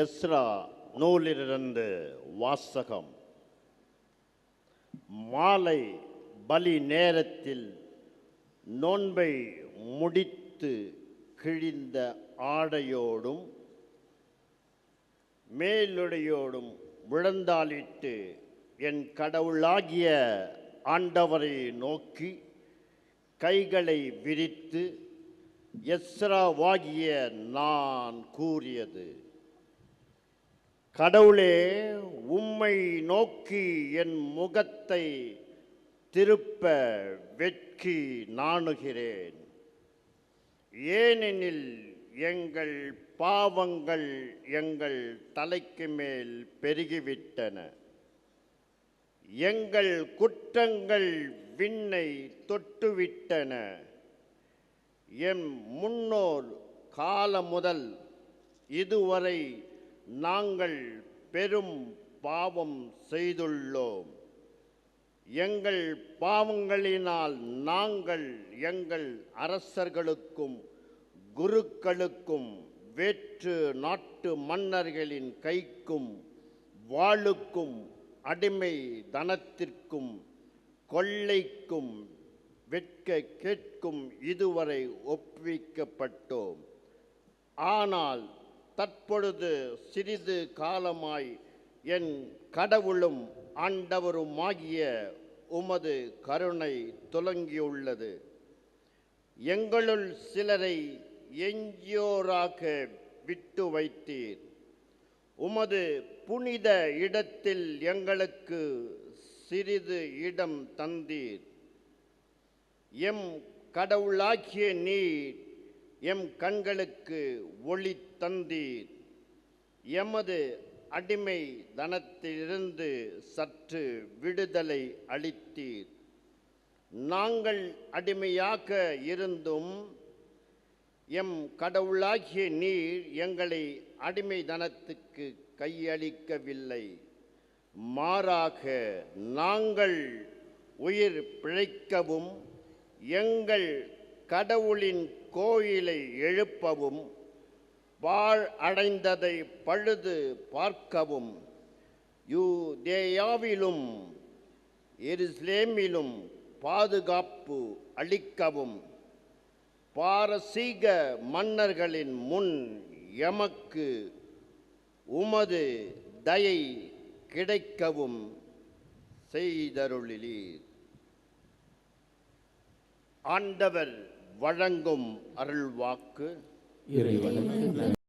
Ezra நூலிலிருந்து வாசகம். மாலை பலி நேரத்தில் நோன்பை முடித்து கிழிந்த ஆடையோடும் மேலுடையோடும் விழுந்தாளிட்டு என் கடவுளாகிய ஆண்டவரை நோக்கி கைகளை விரித்து எஸ்ராவாகிய நான் கூறியது. கடவுளே உம்மை நோக்கி என் முகத்தை திருப்ப வெட்கி நாணுகிறேன். ஏனெனில் எங்கள் பாவங்கள் எங்கள் தலைக்கு மேல் பெருகிவிட்டன. எங்கள் குற்றங்கள் விண்ணை தொட்டுவிட்டன. என் முன்னோர் காலம் முதல் இதுவரை நாங்கள் பெரும் பாவம் செய்துள்ளோம். எங்கள் பாவங்களினால் நாங்கள் எங்கள் அரசர்களுக்கும் குருக்களுக்கும் வேற்று நாட்டு மன்னர்களின் கைக்கும் வாளுக்கும் அடிமை தனத்திற்கும் கொள்ளைக்கும் வெட்க கேட்கும் இதுவரை ஒப்புவிக்கப்பட்டோம். ஆனால் தற்பொழுது சிறிது காலமாய் என் கடவுளும் ஆண்டவருமாகிய உமது கருணை துலங்கியுள்ளது. எங்களுள் சிலரை எஞ்சியோராக விட்டு வைத்தீர். உமது புனித இடத்தில் எங்களுக்கு சிறிது இடம் தந்தீர். எம் கடவுளாகிய நீர் எம் கண்களுக்கு ஒளி தந்தீர். எமது அடிமை தனத்திலிருந்து சற்று விடுதலை அளித்தீர். நாங்கள் அடிமையாக இருந்தும் எம் கடவுளாகிய நீர் எங்களை அடிமை தனத்துக்கு கையளிக்கவில்லை. மாறாக நாங்கள் உயிர் பிழைக்கவும் எங்கள் கடவுளின் கோயிலை எழுப்பவும் வாழ் அடைந்ததை பழுது பார்க்கவும் யூதேயாவிலும் எருஸ்லேமிலும் பாதுகாப்பு அளிக்கவும். பாரசீக மன்னர்களின் முன் எமக்கு உமது தயை கிடைக்கவும் செய்தருளிலீர். ஆண்டவர் வழங்கும் அருள்வாக்கு இறைவனுக்கு நன்றி.